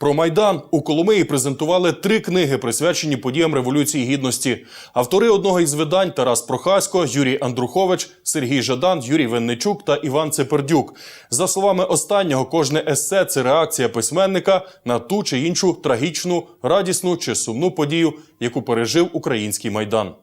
Про майдан у Коломиї презентували три книги, присвячені подіям Революції Гідності. Автори одного із видань Тарас Прохасько, Юрій Андрухович, Сергій Жадан, Юрій Винничук та Іван Цепердюк. За словами останнього, кожне есе це реакція письменника на ту чи іншу трагічну, радісну чи сумну подію, яку пережив український майдан.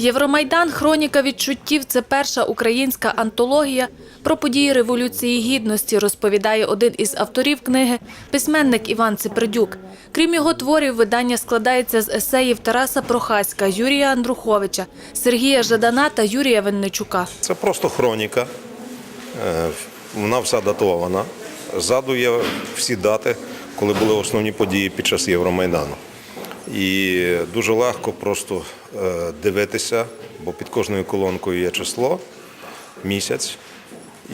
Євромайдан Хроніка відчуттів це перша українська антологія про події Революції Гідності, розповідає один із авторів книги письменник Іван Цепердюк. Крім його творів, видання складається з есеїв Тараса Прохаська, Юрія Андруховича, Сергія Жадана та Юрія Винничука. Це просто хроніка. Е, Вона вся датована. Ззаду є всі дати, коли були основні події під час Євромайдану. І дуже легко просто дивитися, бо під кожною колонкою є число, місяць,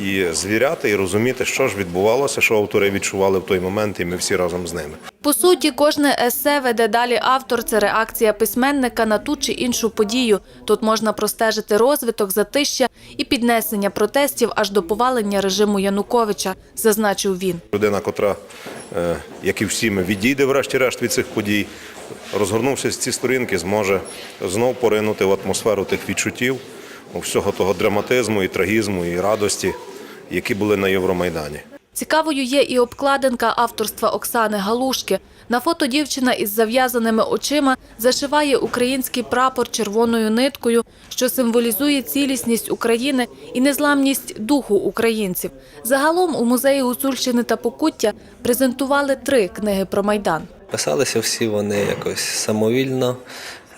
і звіряти, і розуміти, що ж відбувалося, що автори відчували в той момент, і ми всі разом з ними. По суті, кожне есе веде далі автор. Це реакція письменника на ту чи іншу подію. Тут можна простежити розвиток, затища і піднесення протестів аж до повалення режиму Януковича, зазначив він. Людина, котра, е, як і всі ми, відійде врешті-решт від цих подій, розгорнувшись ці сторінки, зможе знов поринути в атмосферу тих відчуттів, всього того драматизму і трагізму, і радості, які були на Євромайдані. Цікавою є і обкладинка авторства Оксани Галушки. На фото дівчина із зав'язаними очима зашиває український прапор червоною ниткою, що символізує цілісність України і незламність духу українців. Загалом у музеї Гуцульщини та Покуття презентували три книги про Майдан. Писалися всі вони якось самовільно,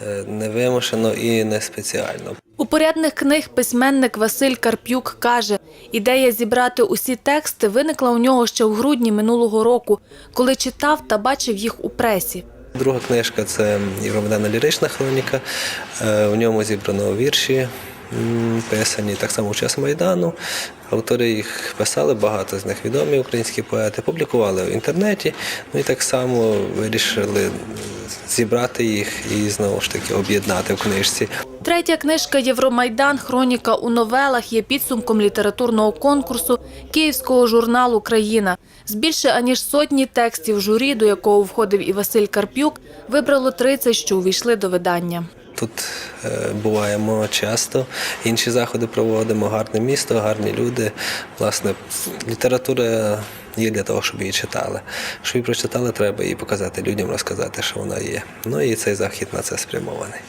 е, невимушено і не спеціально. Порядних книг письменник Василь Карп'юк каже, ідея зібрати усі тексти виникла у нього ще в грудні минулого року, коли читав та бачив їх у пресі. Друга книжка це Євромедана лірична хроніка. Е, В ньому зібрано вірші, писані так само у час Майдану. Автори їх писали, багато з них відомі українські поети, публікували в інтернеті. Ну і так само вирішили зібрати їх і знову ж таки об'єднати в книжці. Третя книжка Євромайдан Хроніка у новелах є підсумком літературного конкурсу київського журналу Країна. З більше аніж сотні текстів журі, до якого входив і Василь Карп'юк, вибрало 30, що увійшли до видання. Тут е, буваємо часто, інші заходи проводимо, гарне місто, гарні люди. Власне, література є для того, щоб її читали. Щоб її прочитали, треба її показати людям, розказати, що вона є. Ну і цей захід на це спрямований.